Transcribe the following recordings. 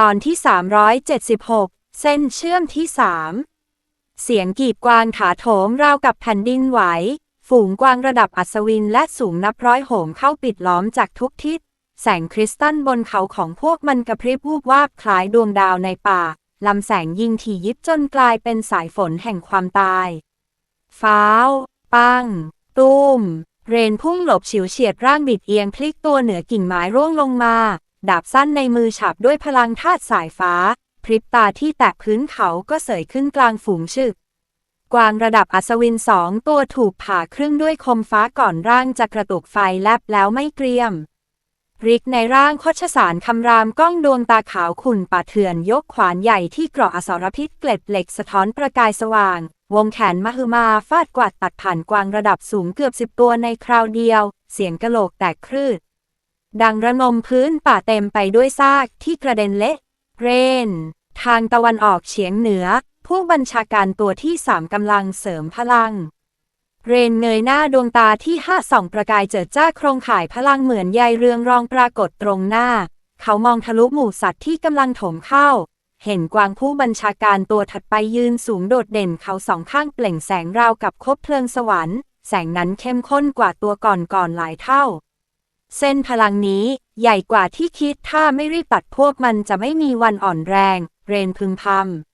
ตอนที่ 376 เส้นเชื่อมที่สามเสียงกีบกวางถาโถมราวกับแผ่นดินไหว ฝูงกวางระดับอัศวินและสูงนับร้อยโหมเข้าปิดล้อมจากทุกทิศ แสงคริสตัลบนเขาของพวกมันกระพริบวูบวาบคล้ายดวงดาวในป่า ลำแสงยิงถี่ยิบจนกลายเป็นสายฝนแห่งความตาย ฟ้าว ปัง ตุ้ม เรนพุ่งหลบฉิวเฉียดร่างบิดเอียงพลิกตัวเหนือกิ่งไม้ร่วงลงมา ดาบสั้นในมือฉับด้วยพลังธาตุสายฟ้า พริบตาที่แตะพื้นเขาก็เสยขึ้นกลางฝูงชึก กวางระดับอัศวินสองตัวถูกผ่าครึ่งด้วยคมฟ้าก่อนร่างจะกระตุกไฟแลบแล้วไม่เกรียมริกในร่างคชสารคำรามก้องดวงตาขาวขุ่นป่าเถื่อนยกขวานใหญ่ที่เกราะอสรพิษเกล็ดเหล็กสะท้อนประกายสว่าง วงแขนมหึมาฟาดกวาดตัดผ่านกวางระดับสูงเกือบสิบตัวในคราวเดียว เสียงกะโหลกแตกครืด ดังระนมพื้นป่าเต็มไปด้วยซากที่กระเด็นเละ เรน ทางตะวันออกเฉียงเหนือ ผู้บัญชาการตัวที่สามกำลังเสริมพลัง เรนเงยหน้าดวงตาที่ห้าส่องประกายเจิดจ้าโครงข่ายพลังเหมือนใยเรืองรองปรากฏตรงหน้า เขามองทะลุหมู่สัตว์ที่กำลังถมเข้า เห็นกวางผู้บัญชาการตัวถัดไปยืนสูงโดดเด่นเขาสองข้างเปล่งแสงราวกับคบเพลิงสวรรค์ แสงนั้นเข้มข้นกว่าตัวก่อนๆหลายเท่า เส้นพลังนี้ใหญ่กว่าที่คิดถ้าไม่รีบตัดพวกมันจะไม่มีวันอ่อนแรง เรนพึมพ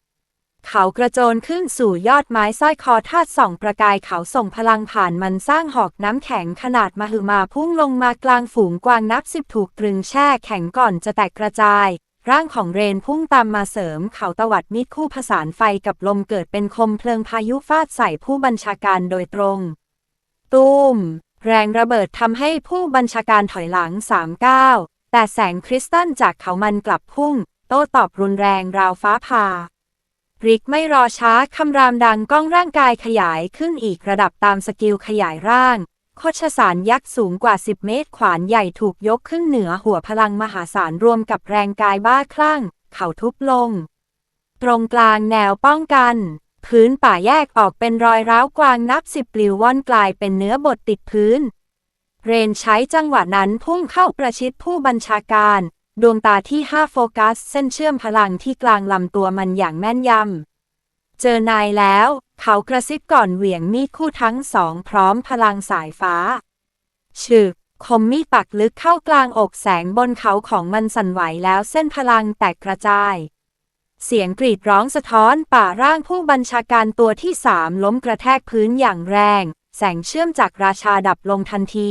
ำเขากระโจนขึ้นสู่ยอดไม้สร้อยคอธาตุส่องประกายเขาส่งพลังผ่านมันสร้างหอกน้ำแข็งขนาดมหึมาพุ่งลงมากลางฝูงกวางนับสิบถูกตรึงแช่แข็งก่อนจะแตกกระจาย ร่างของเรนพุ่งตามมาเสริม เขาตวัดมิดคู่ผสานไฟกับลมเกิดเป็นคมเพลิงพายุฟาดใส่ผู้บัญชาการโดยตรง ตูม แรงระเบิดทำให้ผู้บัญชาการถอยหลังสามก้าวแต่แสงคริสตัลจากเขามันกลับพุ่ง โต้ตอบรุนแรงราวฟ้าผ่าริกไม่รอช้าคำรามดังก้องร่างกายขยายขึ้นอีกระดับตามสกิลขยายร่างโคชสารยักษ์สูงกว่า 10 เมตรขวานใหญ่ถูกยกขึ้นเหนือหัวพลังมหาศาลรวมกับแรงกายบ้าคลั่ง เขาทุบลง ตรงกลางแนวป้องกัน พื้นป่าแยกออกเป็นรอยร้าวกวางนับสิบปลิวว่อนกลายเป็นเนื้อบดติดพื้น เรนใช้จังหวะนั้นพุ่งเข้าประชิดผู้บัญชาการ ดวงตาที่ห้าโฟกัส เส้นเชื่อมพลังที่กลางลำตัวมันอย่างแม่นยำ เจอนายแล้ว เขากระซิบก่อนเหวี่ยงมีดคู่ทั้งสองพร้อมพลังสายฟ้าฉึกคมมีดปักลึกเข้ากลางอกแสงบนเขาของมันสั่นไหวแล้วเส้นพลังแตกกระจาย เสียงกรีดร้องสะท้อนป่าร่างผู้บัญชาการตัวที่สามล้มกระแทกพื้นอย่างแรง แสงเชื่อมจากราชาดับลงทันที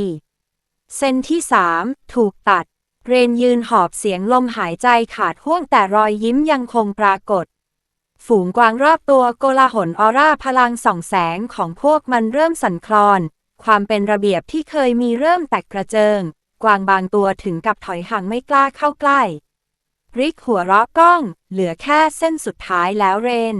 เส้นที่สามถูกตัด เรนยืนหอบเสียงลมหายใจขาดห่วงแต่รอยยิ้มยังคงปรากฏ ฝูงกวางรอบตัวโกลาหลออร่าพลังส่องแสงของพวกมันเริ่มสั่นคลอน ความเป็นระเบียบที่เคยมีเริ่มแตกกระเจิง กวางบางตัวถึงกับถอยห่างไม่กล้าเข้าใกล้ ริกหัวเราะก้อง เหลือแค่เส้นสุดท้ายแล้วเรน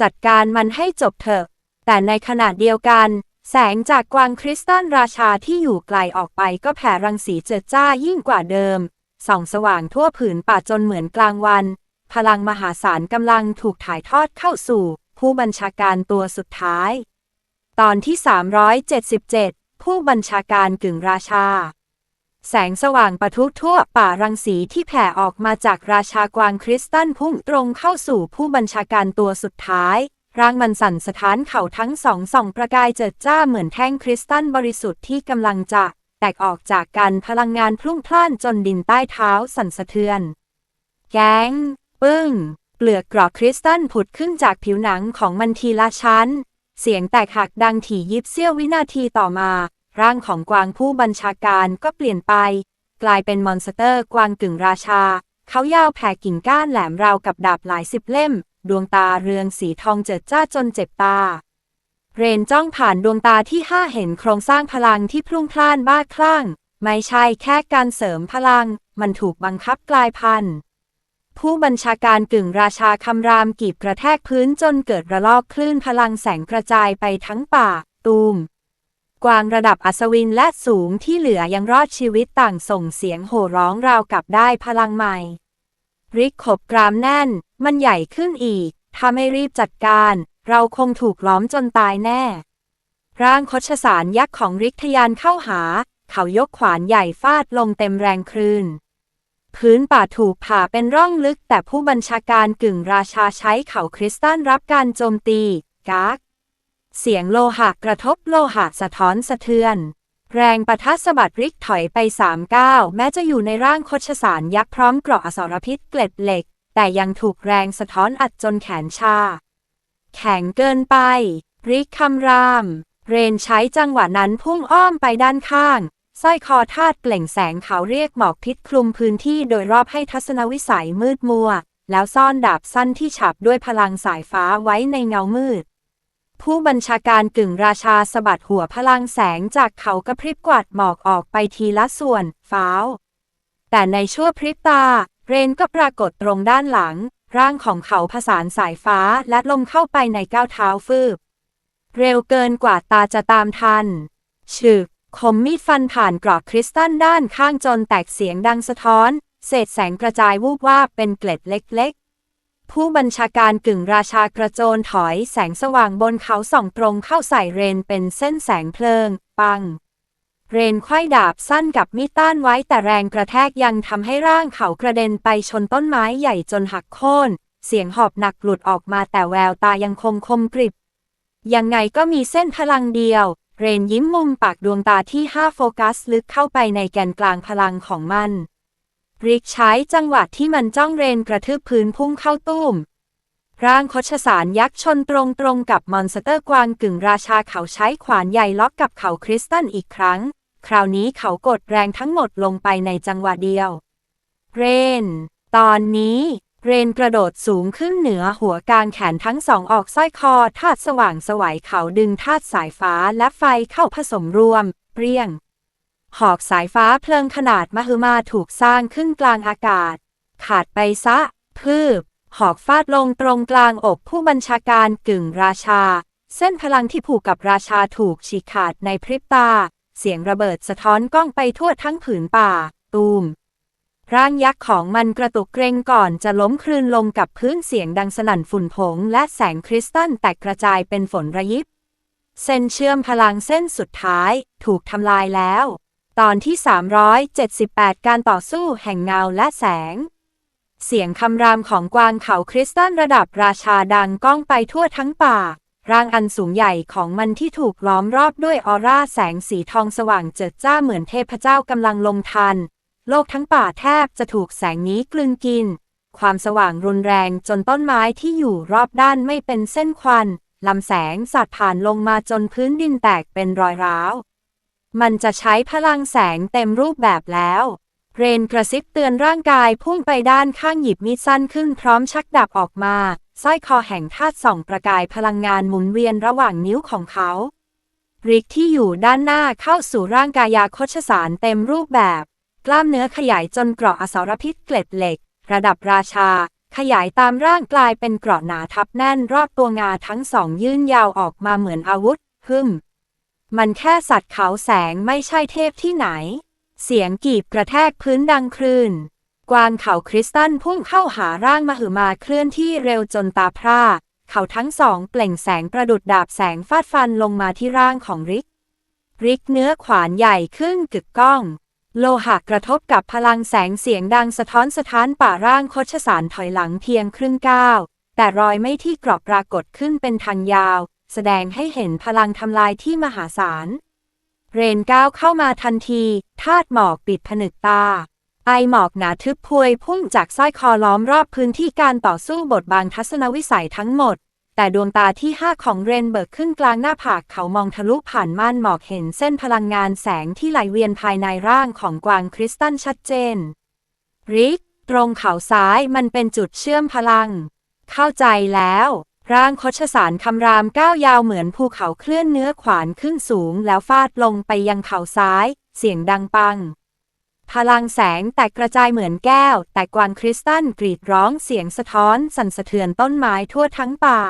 จัดการมันให้จบเถอะ แต่ในขณะเดียวกัน แสงจากกวางคริสตัลราชาที่อยู่ไกลออกไปก็แผ่รังสีเจิดจ้ายิ่งกว่าเดิม ส่องสว่างทั่วผืนป่าจนเหมือนกลางวัน พลังมหาศาลกำลังถูกถ่ายทอดเข้าสู่ ผู้บัญชาการตัวสุดท้าย ตอนที่ 377 ผู้บัญชาการกึ่งราชา แสงสว่างปะทุทั่วป่ารังสีที่แผ่ออกมาจากราชากวางคริสตัลพุ่งตรงเข้าสู่ผู้บัญชาการตัวสุดท้าย ร่างมันสั่นสะท้านเข่าทั้งสองส่องประกายเจิดจ้าเหมือนแท่งคริสตัลบริสุทธิ์ที่กำลังจะแตกออกจากกันพลังงานพลุ่งพล่านจนดินใต้เท้าสั่นสะเทือน แก๊ง ปึ้ง เปลือกกรอกคริสตัลผุดขึ้นจากผิวหนังของมันทีละชั้น เสียงแตกหักดังถี่ยิบเสี้ยววินาทีต่อมา ร่างของกวางผู้บัญชาการก็เปลี่ยนไป กลายเป็นมอนสเตอร์กวางกึ่งราชา เขายาวแผ่กิ่งก้านแหลมราวกับดาบหลายสิบเล่ม ดวงตาเรืองสีทองเจิดจ้าจนเจ็บตา เรนจ้องผ่านดวงตาที่ห้าเห็นโครงสร้างพลังที่พลุ่งพล่านบ้าคลั่ง ไม่ใช่แค่การเสริมพลัง มันถูกบังคับกลายพันธุ์ผู้บัญชาการกึ่งราชาคำรามกีบกระแทกพื้นจนเกิดระลอกคลื่นพลังแสงกระจายไปทั้งป่า ตูม กวางระดับอัศวินและสูงที่เหลือยังรอดชีวิตต่างส่งเสียงโห่ร้องราวกับได้พลังใหม่ริกขบกรามแน่น มันใหญ่ขึ้นอีก ถ้าไม่รีบจัดการ เราคงถูกล้อมจนตายแน่ ร่างคชสารยักษ์ของริกทยานเข้าหา เขายกขวานใหญ่ฟาดลงเต็มแรงคลื่นพื้นป่าถูกผ่าเป็นร่องลึกแต่ผู้บัญชาการกึ่งราชาใช้เขาคริสตัลรับการโจมตี กาก เสียงโลหะกระทบโลหะสะท้อนสะเทือน แรงปะทะสะบัดริกถอยไปสามก้าวแม้จะอยู่ในร่างคชสารยักษ์พร้อมเกราะอสรพิษเกล็ดเหล็ก แต่ยังถูกแรงสะท้อนอัดจนแขนชา แข็งเกินไป ริกคำราม เรนใช้จังหวะนั้นพุ่งอ้อมไปด้านข้างสร้อยคอทาดเปล่งแสงเขาเรียกหมอกพิษคลุมพื้นที่โดยรอบให้ทัศนวิสัยมืดมัว แล้วซ่อนดาบสั้นที่ฉับด้วยพลังสายฟ้าไว้ในเงามืด ผู้บัญชาการกึ่งราชาสะบัดหัวพลังแสงจากเขากระพริบกวาดหมอกออกไปทีละส่วน ฟ้าว แต่ในชั่วพริบตา เรนก็ปรากฏตรงด้านหลัง ร่างของเขาผสานสายฟ้าและลมเข้าไปในก้าวเท้าฟืบ เร็วเกินกว่าตาจะตามทัน ฉึก คมมีดฟันผ่านกรอบคริสตัลด้านข้างจนแตกเสียงดังสะท้อน เศษแสงกระจายวูบวาบเป็นเกล็ดเล็กๆ ผู้บัญชาการกึ่งราชากระโจนถอยแสงสว่างบนเขาส่องตรงเข้าใส่เรนเป็นเส้นแสงเพลิง ปัง เรนไขว้ดาบสั้นกับมีดต้านไว้แต่แรงกระแทกยังทำให้ร่างเขากระเด็นไปชนต้นไม้ใหญ่จนหักโค่น เสียงหอบหนักหลุดออกมาแต่แววตายังคมคมกริบ ยังไงก็มีเส้นพลังเดียว เรนยิ้มมุมปากดวงตาที่ห้าโฟกัสลึกเข้าไปในแกนกลางพลังของมัน ริกใช้จังหวะที่มันจ้องเรนกระทืบพื้นพุ่งเข้าตุ้ม ร่างคชสารยักษ์ชนตรงตรงกับมอนสเตอร์กวางกึ่งราชาเขาใช้ขวานใหญ่ล็อกกับเขาคริสตันอีกครั้ง คราวนี้เขากดแรงทั้งหมดลงไปในจังหวะเดียว เรน ตอนนี้เรนกระโดดสูงขึ้นเหนือหัวกลางแขนทั้งสองออกสร้อยคอธาตุสว่างสวัยเขาดึงธาตุสายฟ้าและไฟเข้าผสมรวม เปรี้ยง หอกสายฟ้าเพลิงขนาดมหึมาถูกสร้างขึ้นกลางอากาศ ขาดไปซะ พืบ หอกฟาดลงตรงกลางอกผู้บัญชาการกึ่งราชา เส้นพลังที่ผูกกับราชาถูกฉีกขาดในพริบตา เสียงระเบิดสะท้อนก้องไปทั่วทั้งผืนป่า ตูม ร่างยักษ์ของมันกระตุกเกรงก่อนจะล้มคลืนลงกับพื้นเสียงดังสนั่นฝุ่นผง และแสงคริสตัลแตกกระจายเป็นฝนระยิบ เส้นเชื่อมพลังเส้นสุดท้าย ถูกทำลายแล้ว ตอนที่ 378 การต่อสู้แห่งเงาและแสง เสียงคำรามของกวางเขาคริสตัลระดับราชาดังก้องไปทั่วทั้งป่า ร่างอันสูงใหญ่ของมันที่ถูกล้อมรอบด้วยออร่าแสงสีทองสว่างเจิดจ้าเหมือนเทพเจ้ากำลังลงทัน โลกทั้งป่าแทบจะถูกแสงนี้กลืนกิน ความสว่างรุนแรงจนต้นไม้ที่อยู่รอบด้านไม่เป็นเส้นควันลำแสงสาดผ่านลงมาจนพื้นดินแตกเป็นรอยร้าว มันจะใช้พลังแสงเต็มรูปแบบแล้ว เรนกระซิบเตือนร่างกายพุ่งไปด้านข้างหยิบมีดสั้นขึ้นพร้อมชักดาบออกมาสร้อยคอแห่งธาตุส่องประกายพลังงานหมุนเวียนระหว่างนิ้วของเขาริกที่อยู่ด้านหน้าเข้าสู่ร่างกายาโคชสารเต็มรูปแบบ กล้ามเนื้อขยายจนเกราะอสรพิษเกล็ดเหล็ก ระดับราชา ขยายตามร่างกลายเป็นเกราะหนาทับแน่นรอบตัวงาทั้งสองยื่นยาวออกมาเหมือนอาวุธฮึม มันแค่สัตว์เขาแสงไม่ใช่เทพที่ไหน เสียงกีบกระแทกพื้นดังคลื่น กวางเขาคริสตัลพุ่งเข้าหาร่างมหึมาเคลื่อนที่เร็วจนตาพร่า เขาทั้งสองเปล่งแสงประดุดดาบแสงฟาดฟันลงมาที่ร่างของริก ริกเนื้อขวานใหญ่ขึ้นกึกก้อง โลหะกระทบกับพลังแสงเสียงดังสะท้อนสะท้านป่าร่างโคชสารถอยหลังเพียงครึ่งก้าว แต่รอยไม่ที่กรอบปรากฏขึ้นเป็นทางยาว แสดงให้เห็นพลังทำลายที่มหาศาล เรนก้าวเข้ามาทันทีธาตุหมอกปิดผนึกตา ไอหมอกหนาทึบพวยพุ่งจากสร้อยคอล้อมรอบพื้นที่การต่อสู้บทบางทัศนวิสัยทั้งหมด แต่ดวงตาที่ห้าของเรนเบิกขึ้นกลางหน้าผากเขามองทะลุผ่านม่านหมอกเห็นเส้นพลังงานแสงที่ไหลเวียนภายในร่างของกวางคริสตัลชัดเจน ริก ตรงเขาซ้ายมันเป็นจุดเชื่อมพลัง เข้าใจแล้ว ร่างคชสารคำรามก้าวยาวเหมือนภูเขาเคลื่อนเนื้อขวานขึ้นสูงแล้วฟาดลงไปยังเขาซ้าย เสียงดังปัง พลังแสงแตกกระจายเหมือนแก้ว แต่กวางคริสตัลกรีดร้องเสียงสะท้อนสั่นสะเทือนต้นไม้ทั่วทั้งป่า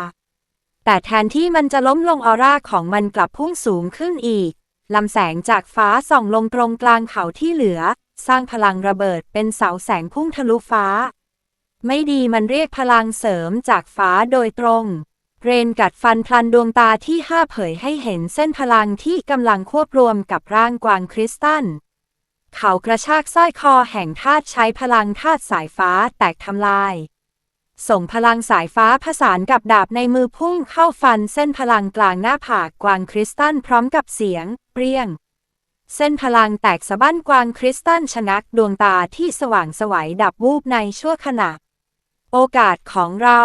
แต่แทนที่มันจะล้มลงออร่าของมันกลับพุ่งสูงขึ้นอีกลำแสงจากฟ้าส่องลงตรงกลางเขาที่เหลือ สร้างพลังระเบิดเป็นเสาแสงพุ่งทะลุฟ้า ไม่ดีมันเรียกพลังเสริมจากฟ้าโดยตรง เรนกัดฟันพลันดวงตาที่ห้าเผยให้เห็นเส้นพลังที่กำลังควบรวมกับร่างกวางคริสตัลเขากระชากสร้อยคอแห่งธาตุใช้พลังธาตุสายฟ้าแตกทำลาย ส่งพลังสายฟ้าผสานกับดาบในมือพุ่งเข้าฟันเส้นพลังกลางหน้าผากกวางคริสตัลพร้อมกับเสียง เปรี้ยงเส้นพลังแตกสะบั้นกวางคริสตัลชะงักดวงตาที่สว่างสวัยดับวูบในชั่วขณะ โอกาสของเรา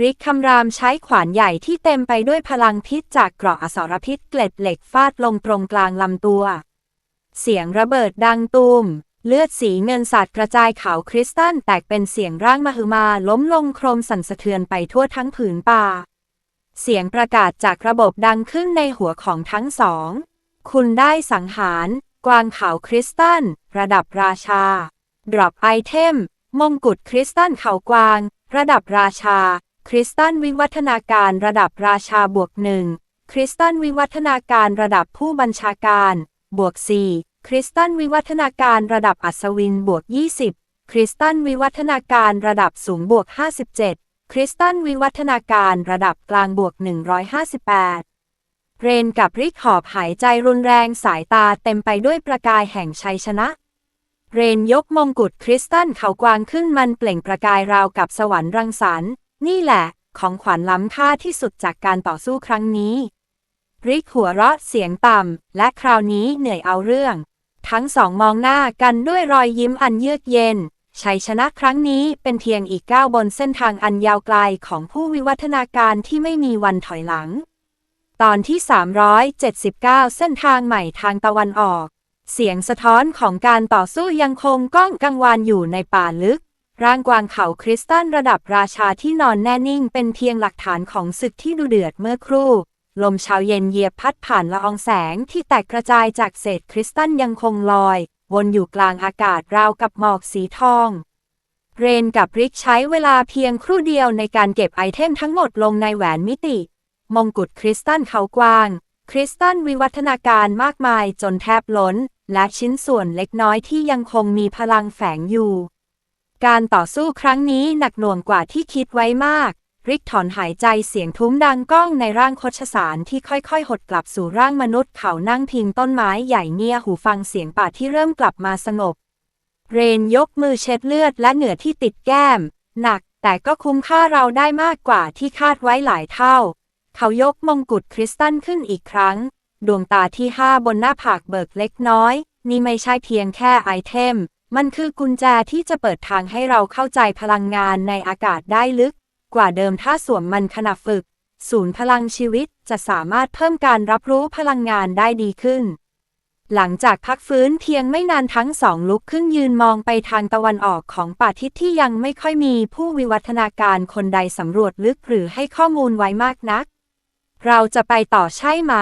ริกคำรามใช้ขวานใหญ่ที่เต็มไปด้วยพลังพิษจากเกราะอสรพิษเกล็ดเหล็กฟาดลงตรงกลางลำตัว เสียงระเบิดดังตูม เลือดสีเงินสาดกระจายขาวคริสตัลแตกเป็นเสียงร่างมหึมาล้มลงโครมสั่นสะเทือนไปทั่วทั้งผืนป่า เสียงประกาศจากระบบดังขึ้นในหัวของทั้งสอง คุณได้สังหาร กวางขาวคริสตัลระดับราชา ดรอปไอเทม มงกุฎคริสตัลเขากวาง ระดับราชา คริสตัลวิวัฒนาการระดับราชาบวกหนึ่งคริสตัลวิวัฒนาการระดับผู้บัญชาการ บวก4คริสตัลวิวัฒนาการระดับอัศวินบวก20 คริสตัลวิวัฒนาการระดับสูงบวก57 คริสตัลวิวัฒนาการระดับกลางบวก 158 เรนกับริกหอบหายใจรุนแรงสายตาเต็มไปด้วยประกายแห่งชัยชนะ เรนยกมงกุฎคริสตัลเขากวางขึ้นมันเปล่งประกายราวกับสวรรค์รังสรรค์ นี่แหละ ของขวัญล้ำค่าที่สุดจากการต่อสู้ครั้งนี้ ริกหัวเราะเสียงต่ำ และคราวนี้เหนื่อยเอาเรื่อง ทั้งสองมองหน้ากันด้วยรอยยิ้มอันเยือกเย็น ชัยชนะครั้งนี้เป็นเพียงอีกก้าวบนเส้นทางอันยาวไกลของผู้วิวัฒนาการที่ไม่มีวันถอยหลัง ตอนที่ 379 เส้นทางใหม่ทางตะวันออก เสียงสะท้อนของการต่อสู้ยังคงก้องกังวานอยู่ในป่าลึก ร่างกวางเขาคริสตัลระดับราชาที่นอนแน่นิ่งเป็นเพียงหลักฐานของศึกที่ดุเดือดเมื่อครู่ ลมเช้าเย็นเยียบพัดผ่านละอองแสงที่แตกกระจายจากเศษคริสตัลยังคงลอย วนอยู่กลางอากาศราวกับหมอกสีทอง เรนกับริกใช้เวลาเพียงครู่เดียวในการเก็บไอเทมทั้งหมดลงในแหวนมิติ มงกุฎคริสตัลเขากวาง คริสตัลวิวัฒนาการมากมายจนแทบล้น และชิ้นส่วนเล็กน้อยที่ยังคงมีพลังแฝงอยู่ การต่อสู้ครั้งนี้หนักหน่วงกว่าที่คิดไว้มาก ริกถอนหายใจเสียงทุ้มดังก้องในร่างโคชสารที่ค่อยๆ หดกลับสู่ร่างมนุษย์เขานั่งพิงต้นไม้ใหญ่เงียหูฟังเสียงป่าที่เริ่มกลับมาสงบ เรนยกมือเช็ดเลือดและเหนือที่ติดแก้ม หนักแต่ก็คุ้มค่าเราได้มากกว่าที่คาดไว้หลายเท่า เขายกมงกุฎคริสตัลขึ้นอีกครั้ง ดวงตาที่ห้าบนหน้าผากเบิกเล็กน้อย นี่ไม่ใช่เพียงแค่ไอเทม มันคือกุญแจที่จะเปิดทางให้เราเข้าใจพลังงานในอากาศได้ลึก กว่าเดิมถ้าสวมมันขณะฝึก ศูนย์พลังชีวิตจะสามารถเพิ่มการรับรู้พลังงานได้ดีขึ้น หลังจากพักฟื้นเพียงไม่นานทั้งสองลุกขึ้นยืนมองไปทางตะวันออกของป่าทิศที่ยังไม่ค่อยมีผู้วิวัฒนาการคนใดสำรวจลึกหรือให้ข้อมูลไว้มากนัก เราจะไปต่อใช่ไหม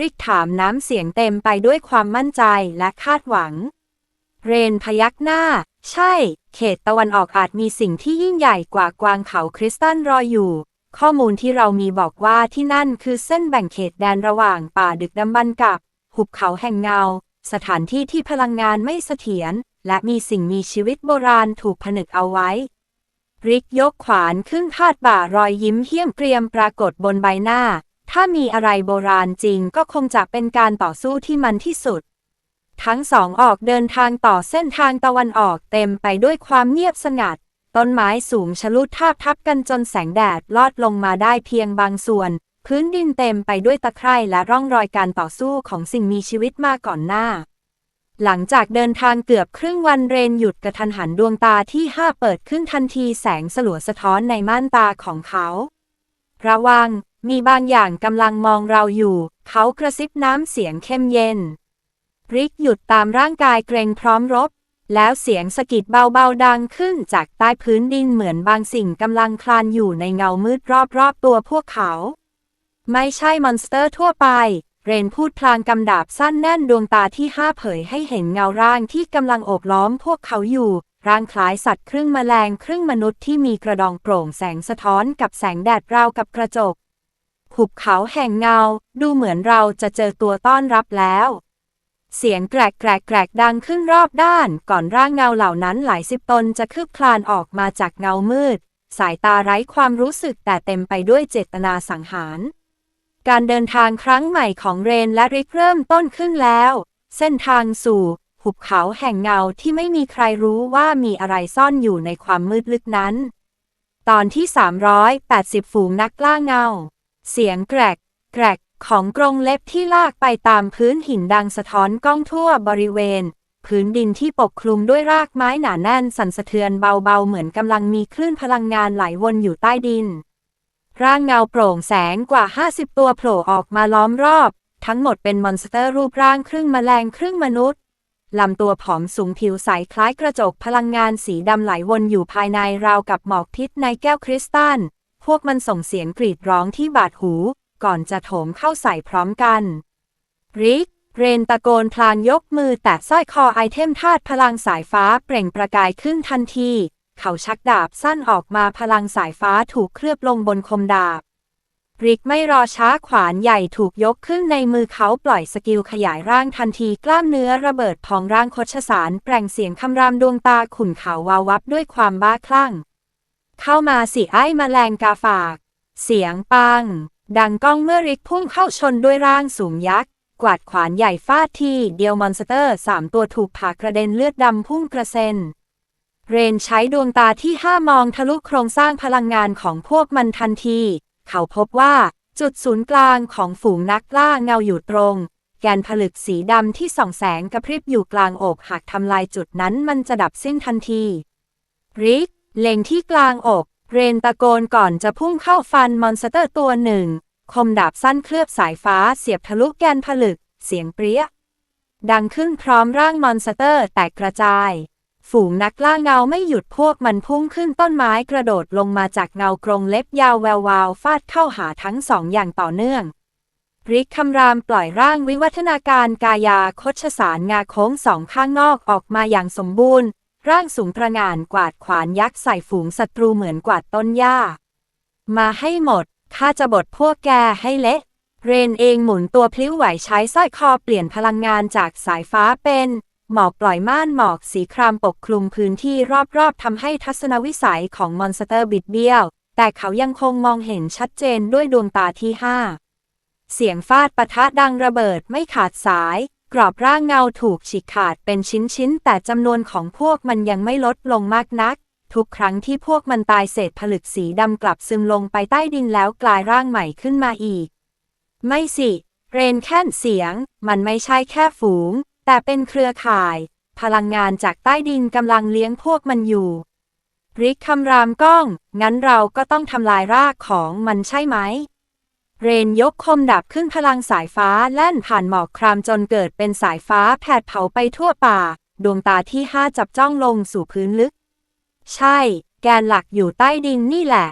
ริกถามน้ำเสียงเต็มไปด้วยความมั่นใจและคาดหวัง เรนพยักหน้า ใช่ เขตตะวันออกอาจมีสิ่งที่ยิ่งใหญ่กว่ากวางเขาคริสตัลรออยู่ ข้อมูลที่เรามีบอกว่าที่นั่นคือเส้นแบ่งเขตแดนระหว่างป่าดึกดำบรรพ์กับ หุบเขาแห่งเงา สถานที่ที่พลังงานไม่เสถียรและมีสิ่งมีชีวิตโบราณถูกผนึกเอาไว้ริกยกขวานขึ้นพาดบ่ารอยยิ้มเหี้ยมเกรียมปรากฏบนใบหน้า ถ้ามีอะไรโบราณจริงก็คงจะเป็นการต่อสู้ที่มันที่สุด ทั้งสองออกเดินทางต่อเส้นทางตะวันออกเต็มไปด้วยความเงียบสงัด ต้นไม้สูงชะลุทาบทับกันจนแสงแดดลอดลงมาได้เพียงบางส่วน พื้นดินเต็มไปด้วยตะไคร่และร่องรอยการต่อสู้ของสิ่งมีชีวิตมาก่อนหน้า หลังจากเดินทางเกือบครึ่งวันเรนหยุดกระทันหันดวงตาที่ห้าเปิดขึ้นทันทีแสงสลัวสะท้อนในม่านตาของเขา ระวัง มีบางอย่างกำลังมองเราอยู่ เขากระซิบน้ำเสียงเข้มเย็น ริกหยุดตามร่างกายเกรงพร้อมรบ แล้วเสียงสะกิดเบาๆดังขึ้นจากใต้พื้นดินเหมือนบางสิ่งกำลังคลานอยู่ในเงามืดรอบๆตัวพวกเขา ไม่ใช่มอนสเตอร์ทั่วไป เรนพูดพลางกำดาบสั้นแน่นดวงตาที่ห้าเผยให้เห็นเงาร่างที่กำลังโอบล้อมพวกเขาอยู่ร่างคล้ายสัตว์ครึ่งแมลงครึ่งมนุษย์ที่มีกระดองโปร่งแสงสะท้อนกับแสงแดดราวกับกระจก หุบเขาแห่งเงา ดูเหมือนเราจะเจอตัวต้อนรับแล้ว เสียงแกรกแกรกแกรกดังขึ้นรอบด้าน ก่อนร่างเงาเหล่านั้นหลายสิบตนจะคืบคลานออกมาจากเงามืด สายตาไร้ความรู้สึกแต่เต็มไปด้วยเจตนาสังหาร การเดินทางครั้งใหม่ของเรนและริกเริ่มต้นขึ้นแล้ว เส้นทางสู่ หุบเขาแห่งเงาที่ไม่มีใครรู้ว่ามีอะไรซ่อนอยู่ในความมืดลึกนั้น ตอนที่ 380 ฝูงนักล่าเงา เสียงแกรกแกรกของกรงเล็บที่ลากไปตามพื้นหินดังสะท้อนก้องทั่วบริเวณ พื้นดินที่ปกคลุมด้วยรากไม้หนาแน่นสั่นสะเทือนเบาๆ เหมือนกำลังมีคลื่นพลังงานไหลวนอยู่ใต้ดิน ร่างเงาโปร่งแสงกว่า 50 ตัวโผล่ออกมาล้อมรอบ ทั้งหมดเป็นมอนสเตอร์รูปร่างครึ่งแมลงครึ่งมนุษย์ลำตัวผอมสูงผิวใสคล้ายกระจกพลังงานสีดำไหลวนอยู่ภายในราวกับหมอกพิษในแก้วคริสตัล วกมันส่งเสียงกรีดร้องที่บาดหู ก่อนจะโถมเข้าใส่พร้อมกันริกเรนตะโกนพลางยกมือแตะสร้อยคอไอเทมธาตุพลังสายฟ้าเปล่งประกายขึ้นทันที เขาชักดาบสั้นออกมาพลังสายฟ้าถูกเคลือบลงบนคมดาบริกไม่รอช้าขวานใหญ่ถูกยกขึ้นในมือเขาปล่อยสกิลขยายร่างทันทีกล้ามเนื้อระเบิดพองร่างคชสารแปลงเสียงคำรามดวงตาขุ่นขาววาววับด้วยความบ้าคลั่ง เข้ามาสิไอ้แมลงกาฝาก เสียงปัง ดังก้องเมื่อริกพุ่งเข้าชนด้วยร่างสูงยักษ์ กวาดขวานใหญ่ฟาดที่เดียวมอนสเตอร์สามตัวถูกผ่ากระเด็นเลือดดำพุ่งกระเซ็น เรนใช้ดวงตาที่ห้ามองทะลุโครงสร้างพลังงานของพวกมันทันที เขาพบว่าจุดศูนย์กลางของฝูงนักล่าเงาอยู่ตรง แกนผลึกสีดำที่ส่องแสงกระพริบอยู่กลางอกหากทำลายจุดนั้นมันจะดับสิ้นทันที ริก เล็งที่กลางอก เรนตะโกนก่อนจะพุ่งเข้าฟันมอนสเตอร์ตัวหนึ่ง คมดาบสั้นเคลือบสายฟ้าเสียบทะลุแกนผลึก เสียงเปรี้ย ดังขึ้นพร้อมร่างมอนสเตอร์แตกกระจาย ฝูงนักล่าเงาไม่หยุดพวกมันพุ่งขึ้นต้นไม้กระโดดลงมาจากเงากรงเล็บยาวแวววาวฟาดเข้าหาทั้งสองอย่างต่อเนื่องริกคำรามปล่อยร่างวิวัฒนาการกายาคชสารงาโค้งสองข้างนอกออกมาอย่างสมบูรณ์ ร่างสูงตระงานกวาดขวานยักษ์ใส่ฝูงศัตรูเหมือนกวาดต้นหญ้า มาให้หมด ข้าจะบดพวกแกให้เละ เรนเองหมุนตัวพลิ้วไหวใช้สร้อยคอเปลี่ยนพลังงานจากสายฟ้าเป็น หมอกปล่อยม่านหมอกสีครามปกคลุมพื้นที่รอบๆทำให้ทัศนวิสัยของมอนสเตอร์บิดเบี้ยว แต่เขายังคงมองเห็นชัดเจนด้วยดวงตาที่ห้าเสียงฟาดปะทะดังระเบิดไม่ขาดสาย กรอบร่างเงาถูกฉีกขาดเป็นชิ้นๆ แต่จำนวนของพวกมันยังไม่ลดลงมากนัก ทุกครั้งที่พวกมันตายเศษผลึกสีดำกลับซึมลงไปใต้ดินแล้วกลายร่างใหม่ขึ้นมาอีก ไม่สิ เรนแค่นเสียง มันไม่ใช่แค่ฝูง แต่เป็นเครือข่าย พลังงานจากใต้ดินกำลังเลี้ยงพวกมันอยู่ริกคำรามก้อง งั้นเราก็ต้องทำลายรากของมันใช่ไหม เรนยกคมดับขึ้นพลังสายฟ้าแล่นผ่านหมอกครามจนเกิดเป็นสายฟ้าแผดเผาไปทั่วป่า ดวงตาที่ห้าจับจ้องลงสู่พื้นลึก ใช่ แกนหลักอยู่ใต้ดินนี่แหละ